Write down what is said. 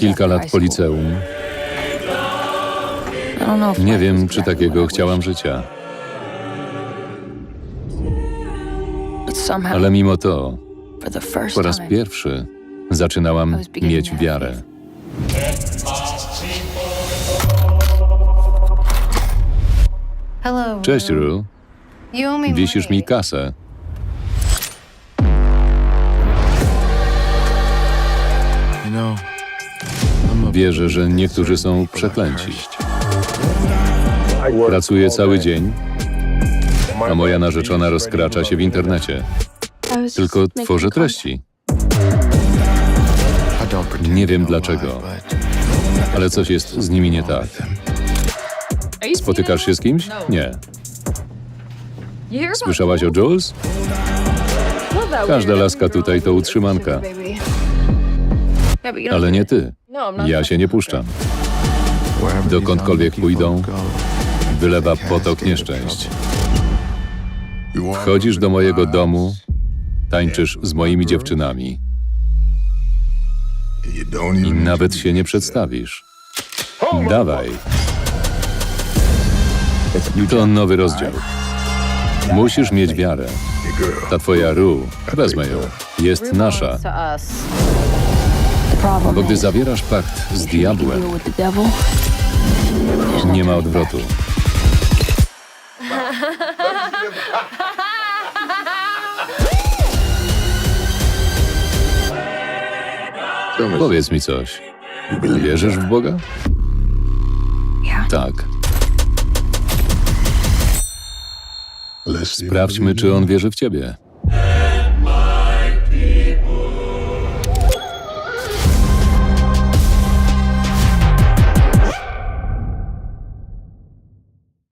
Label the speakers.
Speaker 1: Kilka lat po liceum. Nie wiem, czy takiego chciałam życia, ale mimo to po raz pierwszy zaczynałam mieć wiarę. Cześć, Ru. Wisisz mi kasę. Wierzę, że niektórzy są przeklęci. Pracuję cały dzień, a moja narzeczona rozkracza się w internecie. Tylko tworzę treści. Nie wiem dlaczego. Ale coś jest z nimi nie tak. Spotykasz się z kimś? Nie. Słyszałaś o Jules? Każda laska tutaj to utrzymanka, ale nie ty. Ja się nie puszczam. Dokądkolwiek pójdą, Wylewa potok nieszczęść. Wchodzisz do mojego domu, tańczysz z moimi dziewczynami i nawet się nie przedstawisz. Dawaj. To nowy rozdział. Musisz mieć wiarę. Ta twoja Ru, wezmę ją, jest nasza. Bo gdy zawierasz pakt z diabłem, nie ma odwrotu. Powiedz mi coś. Wierzysz w Boga? Tak. Sprawdźmy, czy on wierzy w ciebie.